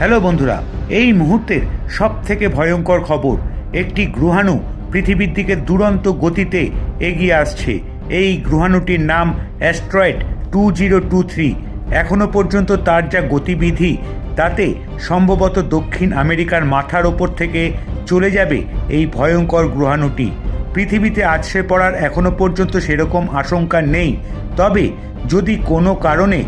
Hello বন্ধুরা, এই মুহূর্তের সব থেকে ভয়ঙ্কর খবর, একটি গ্রহাণু পৃথিবীর দিকে দুরন্ত গতিতে এগিয়ে আসছে। এই গ্রহাণুটির নাম asteroid two zero two three. এখনও পর্যন্ত তার যা গতিবিধি, তাতে সম্ভবত দক্ষিণ আমেরিকার মাথার ওপর থেকে চলে যাবে এই ভয়ঙ্কর গ্রহাণুটি। পৃথিবীতে আছড়ে পড়ার এখনও পর্যন্ত সেরকম আশঙ্কা নেই। তবে যদি কোনো কারণে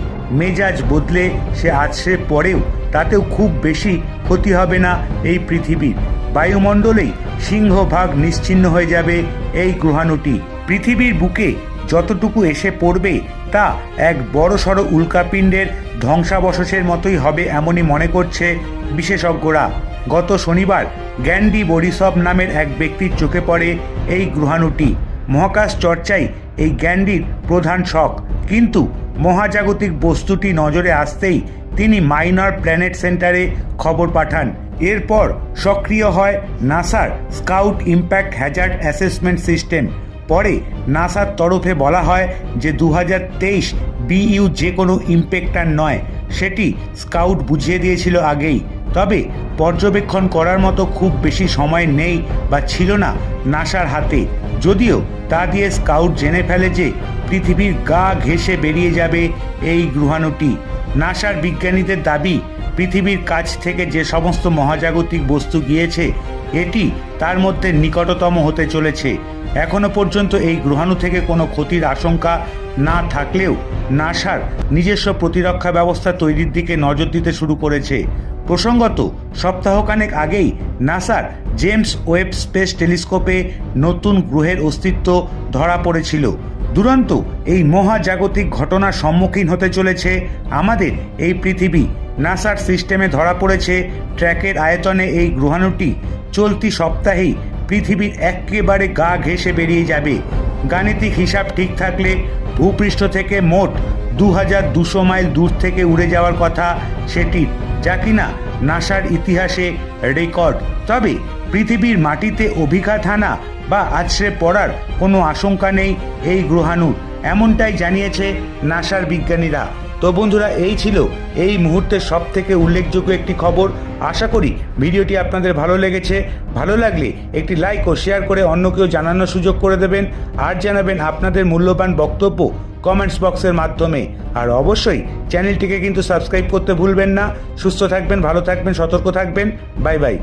মেজাজ বদলে সে আছড়ে পড়েও তাতেও খুব বেশি ক্ষতি হবে না এই পৃথিবীর বায়ুমণ্ডলেই সিংহভাগ নিশ্চিহ্ন হয়ে যাবে এই গ্রহাণুটি। পৃথিবীর বুকে যতটুকু এসে পড়বে তা এক বড়সড় উল্কাপিণ্ডের ধ্বংসাবশেষের মতোই হবে এমনই মনে করছে বিশেষজ্ঞরা। গত শনিবার গ্যান্ডি বরিসভ নামের এক ব্যক্তির চোখে পড়ে এই গ্রহাণুটি। মহাকাশ চর্চাই এই গ্যান্ডির প্রধান শখ। কিন্তু মহাজাগতিক বস্তুটি নজরে আসতেই তিনি মাইনর প্ল্যানেট সেন্টারে খবর পাঠান। এরপর সক্রিয় হয় নাসার scout impact hazard assessment system. পরে নাসার তরফে বলা হয় যে দু হাজার তেইশ বিইউ যে কোনো ইম্প্যাক্টার নয়, সেটি স্কাউট বুঝিয়ে দিয়েছিল আগেই। তবে পর্যবেক্ষণ করার মতো খুব বেশি সময় নেই বা ছিল না নাসার হাতে। যদিও তা দিয়ে স্কাউট জেনে ফেলে যে পৃথিবীর গা ঘেঁষে বেরিয়ে যাবে এই গ্রহাণুটি। নাসার বিজ্ঞানীদের দাবি, পৃথিবীর কাছ থেকে যে সমস্ত মহাজাগতিক বস্তু গিয়েছে, এটি তার মধ্যে নিকটতম হতে চলেছে। এখনও পর্যন্ত এই গ্রহাণু থেকে কোনো ক্ষতির আশঙ্কা না থাকলেও নাসার নিজস্ব প্রতিরক্ষা ব্যবস্থা তৈরির দিকে নজর দিতে শুরু করেছে। প্রসঙ্গত, সপ্তাহখানেক আগেই নাসার জেমস ওয়েব স্পেস টেলিস্কোপে নতুন গ্রহের অস্তিত্ব ধরা পড়েছিল। দুরন্ত এই মহাজাগতিক ঘটনার সম্মুখীন হতে চলেছে আমাদের এই পৃথিবী। নাসার সিস্টেমে ধরা পড়েছে ট্র্যাকের আয়তনে এই গ্রহাণুটি। চলতি সপ্তাহেই পৃথিবীর একেবারে গা ঘেঁষে বেরিয়ে যাবে। গাণিতিক হিসাব ঠিক থাকলে ভূপৃষ্ঠ থেকে মোট দু হাজার দুশো মাইল দূর থেকে উড়ে যাওয়ার কথা সেটির, যা কিনা নাসার ইতিহাসে রেকর্ড। তবে পৃথিবীর মাটিতে অভিঘাত হানা বা আছড়ে পড়ার কোনো আশঙ্কা নেই এই গ্রহাণুর এমনটাই জানিয়েছে নাসার বিজ্ঞানীরা। তো বন্ধুরা, এই ছিল এই মুহূর্তের সব থেকে উল্লেখযোগ্য একটি খবর। আশা করি ভিডিওটি আপনাদের ভালো লেগেছে। ভালো লাগলে একটি লাইক ও শেয়ার করে অন্য কেউ জানানোর সুযোগ করে দেবেন। আর জানাবেন আপনাদের মূল্যবান বক্তব্য কমেন্টস বক্সের মাধ্যমে। আর অবশ্যই চ্যানেলটিকে কিন্তু সাবস্ক্রাইব করতে ভুলবেন না। সুস্থ থাকবেন, ভালো থাকবেন, সতর্ক থাকবেন। Bye bye.